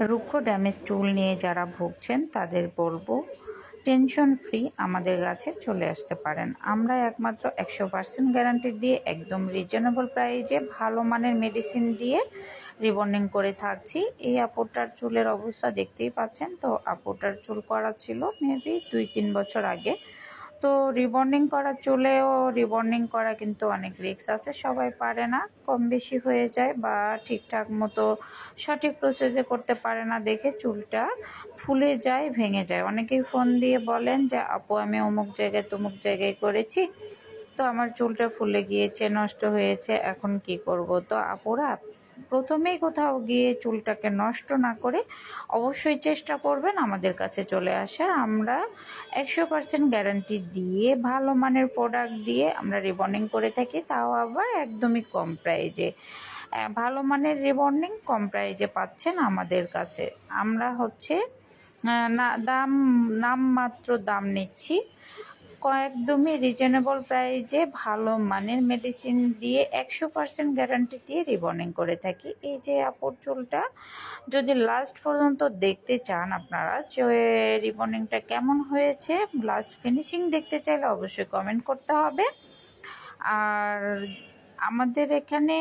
রুক্ষ ড্যামেজ চুল নিয়ে যারা ভুগছেন, তাদের বলব, টেনশন ফ্রি আমাদের কাছে চলে আসতে পারেন। আমরা একমাত্র একশো পার্সেন্ট গ্যারান্টি দিয়ে একদম রিজনেবল প্রাইজে ভালো মানের মেডিসিন দিয়ে রিবন্ডিং করে থাকছি। এই আপুটার চুলের অবস্থা দেখতেই পাচ্ছেন তো আপুটার চুল করা ছিল মেবি দুই তিন বছর আগে। তো রিবন্ডিং করা, চুলেও রিবন্ডিং করা কিন্তু অনেক রিক্স আছে। সবাই পারে না, কম বেশি হয়ে যায় বা ঠিকঠাক মতো সঠিক প্রসেসে করতে পারে না দেখে চুলটা ফুলে যায়, ভেঙে যায়। অনেকেই ফোন দিয়ে বলেন যে, আপু, আমি অমুক জায়গায় তমুক জায়গায় করেছি। তো আমার চুলটা ফুলে গিয়েছে, নষ্ট হয়েছে, এখন কি করব? তো আপুরা, প্রথমেই কোথাও গিয়ে চুলটাকে নষ্ট না করে অবশ্যই চেষ্টা করবেন আমাদের কাছে চলে আসা। আমরা একশো পার্সেন্ট গ্যারান্টি দিয়ে, ভালো মানের প্রোডাক্ট দিয়ে আমরা রিবন্ডিং করে থাকি। তাও আবার একদমই কম প্রাইজে ভালো মানের রিবন্ডিং কম প্রাইজে পাচ্ছেন আমাদের কাছে। আমরা হচ্ছে না, দাম নামমাত্র দাম নিচ্ছি। একদমই রিজনেবল প্রাইজে ভালো মানের মেডিসিন দিয়ে একশো পার্সেন্ট গ্যারান্টি দিয়ে রিবনিং করে থাকি। এই যে আপর চুলটা, যদি লাস্ট পর্যন্ত দেখতে চান আপনারা যে রিবনিংটা কেমন হয়েছে লাস্ট ফিনিশিং দেখতে চাইলে অবশ্যই কমেন্ট করতে হবে। আর আমাদের এখানে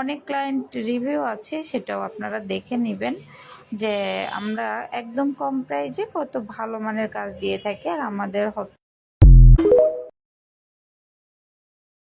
অনেক ক্লায়েন্ট রিভিউ আছে, সেটাও আপনারা দেখে নেবেন। যে আমরা একদম কম প্রাইজে কত ভালো মানের কাজ দিয়ে থাকি আর আমাদের